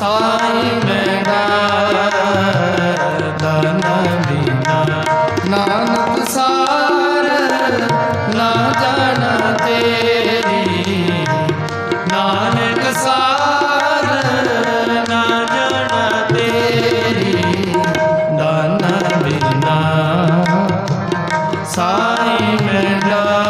ਸਾਈ ਮੈਂ ਦਨ ਨਾਨਕ ਸਾਰ ਨਾ ਜਾਣ ਤੇਰੀ ਨਾਨਕ ਸਾਰ ਨਾ ਜਾਣ ਤੇਰੀ ਦਨ ਸਾਈ ਮੇਰਾ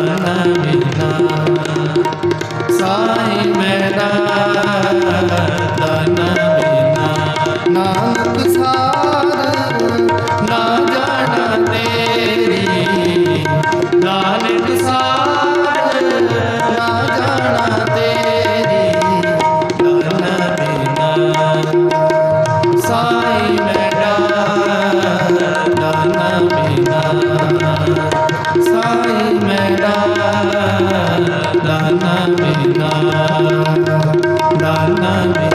ਨ ਮਿਲਣਾ ਸਾਈ ਮੇਰਾ ਤਨ ਮਿਲਣਾ ਨਾਨਕ ਸਾਰ ਨਾ ਜਾਣ ਤੇਰੀ ਨਾਨਕ ਸਾਰ ਨਾ ਜਾਣ ਤੇਰੀ ਤਨ ਮਿਲਣਾ ਸਾਈ ਮੇਰਾ ਤਨ ਮਿਲਣਾ ਨਾਨਾ ਨਾਨਾ